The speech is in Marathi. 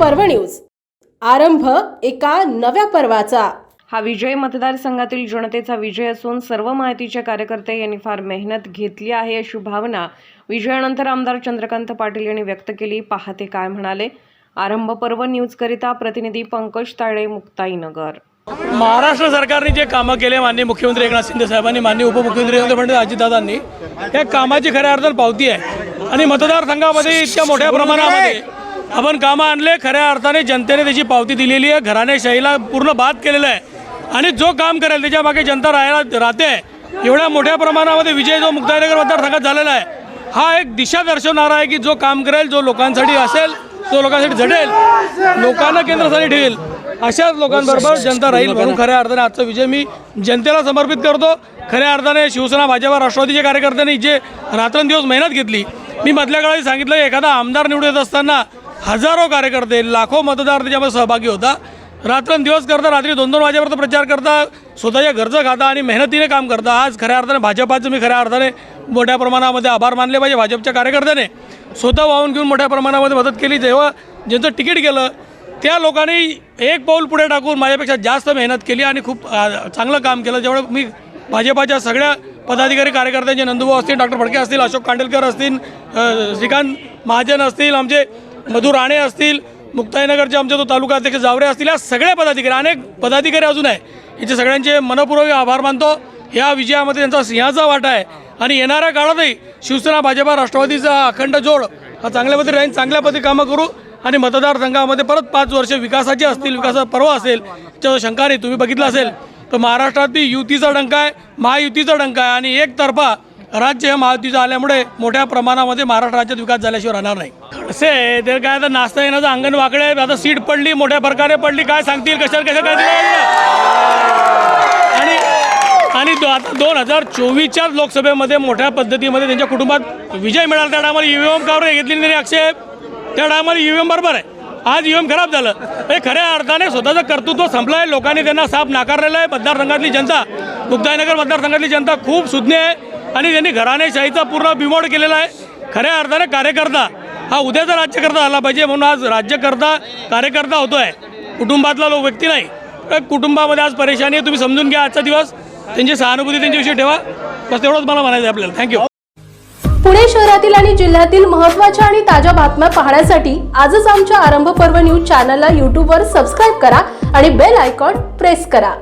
पर्व न्यूज. आरंभ एका नव्या पर्वाचा. हा विजय मतदारसंघातील जनतेचा विजय असून सर्व माहितीचे कार्यकर्ते यांनी फार मेहनत घेतली आहे अशी भावना विजयानंतर आमदार चंद्रकांत पाटील यांनी व्यक्त केली. पाहते काय म्हणाले. आरंभ पर्व न्यूजकरिता प्रतिनिधी पंकज ताळे मुक्ताईनगर. महाराष्ट्र सरकारने जे कामं केले माननीय मुख्यमंत्री एकनाथ शिंदे साहेबांनी माननीय उपमुख्यमंत्री देवेंद्र फडणवीस अजितदादांनी या कामाची खऱ्या अर्थानं पावती आहे. आणि मतदारसंघामध्ये इतक्या मोठ्या प्रमाणामध्ये आपण कामं आणले खऱ्या अर्थाने जनतेने त्याची पावती दिलेली आहे घराणेशाहीला पूर्ण बाद केलेलं आहे. आणि जो काम करेल त्याच्यामागे जनता राहायला राहते. एवढ्या मोठ्या प्रमाणामध्ये विजय जो मुक्ताईनगर मतदारसंघात झालेला आहे हा एक दिशा दर्शवणारा आहे की जो काम करेल जो लोकांसाठी असेल तो लोकांसाठी झडेल लोकांना केंद्रासाठी ठेवेल अशाच लोकांबरोबर जनता राहील म्हणून खऱ्या अर्थाने आजचा विजय मी जनतेला समर्पित करतो. खऱ्या अर्थाने शिवसेना भाजपा राष्ट्रवादीच्या कार्यकर्त्यांनी जे रात्रंदिवस मेहनत घेतली मी मधल्या काळात सांगितलं एखादा आमदार निवडत येत असताना हजारो कार्यकर्ते लाखो मतदार त्याच्यामध्ये सहभागी होता. रात्रंदिवस करता रात्री दोन दोन वाजेपर्यंत प्रचार करता स्वतःच्या घरचं खाता आणि मेहनतीने काम करता. आज खऱ्या अर्थाने भाजपाचं मी खऱ्या अर्थाने मोठ्या प्रमाणामध्ये आभार मानले पाहिजे भाजपच्या कार्यकर्त्याने. स्वतः वाहून घेऊन मोठ्या प्रमाणामध्ये मदत केली. जेव्हा ज्यांचं तिकीट गेलं त्या लोकांनी एक पाऊल पुढे टाकून माझ्यापेक्षा जास्त मेहनत केली आणि खूप चांगलं काम केलं. जेवढं मी भाजपाच्या सगळ्या पदाधिकारी कार्यकर्त्यांचे नंदुभाऊ असतील डॉक्टर फडके असतील अशोक कांडेलकर असतील श्रीकांत महाजन असतील आमचे मधु राणे असतील मुक्ताईनगरचे आमच्या तो तालुका अध्यक्ष जावरे असतील या सगळ्या पदाधिकारी अनेक पदाधिकारी अजून आहे. याचे सगळ्यांचे मनपूर्वक आभार मानतो. या विजयामध्ये त्यांचा सिंहाचा वाटा आहे. आणि येणाऱ्या काळातही शिवसेना भाजपा राष्ट्रवादीचा अखंड जोड हा चांगल्या पद्धती राहील चांगल्या पद्धती कामं करू. आणि मतदारसंघामध्ये परत पाच वर्ष विकासाचे असतील विकासाचा पर्व असेल त्याच्यावर शंका नाही. तुम्ही बघितलं असेल तर महाराष्ट्रात युतीचा डंका आहे महायुतीचा डंका आहे. आणि एकतर्फा राज्य हे महायुतीचं आल्यामुळे मोठ्या प्रमाणामध्ये महाराष्ट्र राज्यात विकास झाल्याशिवाय राहणार नाही. खडसे ते काय आता नाचता येण्याचं अंगण वाकडे आता सीट पडली मोठ्या प्रकारे पडली काय सांगतील कशावर कशा काय आणि आणि आता दोन हजार चोवीसच्याच लोकसभेमध्ये मोठ्या पद्धतीमध्ये त्यांच्या कुटुंबात विजय मिळाला त्या टायमाला ई व्ही एम कावर घेतली नाही आक्षेप त्या टायमाला ई व्ही एम बरोबर आहे. आज ई एम खराब झालं. हे खऱ्या अर्थाने स्वतःचं कर्तृत्व संपलं आहे लोकांनी त्यांना साफ नाकारलेलं आहे. मतदारसंघातली जनता मुक्ताईनगर मतदारसंघातली जनता खूप सुज्ञ आहे. आणि त्यांनी घराणेशाहीचा पूर्ण बिमोड केलेला आहे. खऱ्या अर्थाने कार्यकर्ता हा उद्याचा राज्यकर्ता आला पाहिजे म्हणून आज राज्यकर्ता कार्यकर्ता होतो आहे कुटुंबातला लोक व्यक्ती नाही. तर कुटुंबामध्ये आज परेशानी आहे. तुम्ही समजून घ्या आजचा दिवस. त्यांची सहानुभूती त्यांच्याविषयी ठेवा. बस तेवढंच मला म्हणायचं आहे आपल्याला थँक्यू पुणे शहरातील आणि जिल्ह्यातील महत्त्वाच्या आणि ताज्या बातम्या पाहण्यासाठी आजच आमच्या आरंभ पर्व न्यूज चॅनलला यूट्यूबवर सबस्क्राईब करा आणि बेल आयकॉन प्रेस करा.